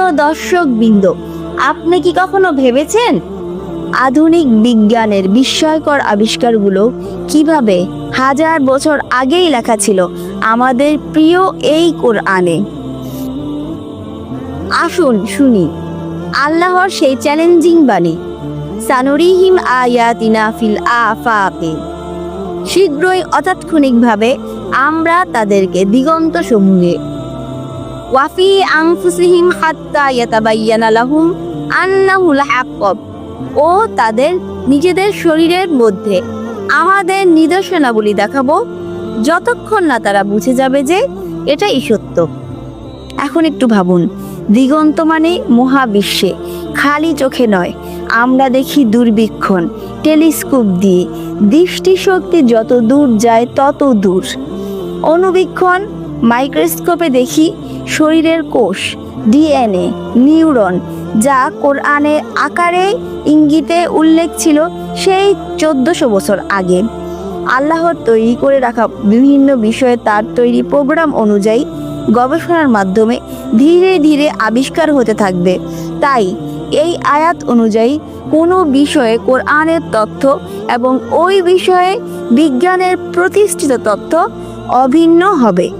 প্রিয় দর্শক বৃন্দ আপনি কি কখনো ভেবেছেন আধুনিক বিজ্ঞানের বিস্ময়কর আবিষ্কারগুলো কীভাবে হাজার বছর আগেই লেখা ছিল আমাদের প্রিয় এই কোরআনে? আসুন শুনি। আল্লাহর সেই চ্যালেঞ্জিং বাণী, সানুরিহিম আয়াতিনা ফিল আফাকে। শীঘ্রই অতাৎক্ষণিকভাবে আমরা তাদেরকে দিগন্ত সমূহে ওয়াফি আনফুসিহিম হাত্তা ইয়াতাবাইয়ানা লাহুম আন্নাহুল হাক্কব ও তাদের নিজেদের শরীরের মধ্যে আমাদের নিদর্শনাবলী দেখাবো, যতক্ষণ না তারা বুঝে যাবে যে এটাই সত্য। এখন একটু ভাবুন, দিগন্ত মানে মহাবিশ্বে, খালি চোখে নয়, আমরা দেখি দূরবীক্ষণ, টেলিস্কোপ দিয়ে, দৃষ্টিশক্তি যত দূর যায় তত দূর। অনুবীক্ষণ মাইক্রোস্কোপে দেখি শরীরের কোষ, ডিএনএ, নিউরন, যা কোরআনে আকারে ইঙ্গিতে উল্লেখ ছিল সেই চোদ্দশো বছর আগে। আল্লাহর তৈরি করে রাখা বিভিন্ন বিষয়ে তার তৈরি প্রোগ্রাম অনুযায়ী গবেষণার মাধ্যমে ধীরে ধীরে আবিষ্কার হতে থাকবে। তাই এই আয়াত অনুযায়ী কোনো বিষয়ে কোরআনের তথ্য এবং ওই বিষয়ে বিজ্ঞানের প্রতিষ্ঠিত তথ্য অভিন্ন হবে।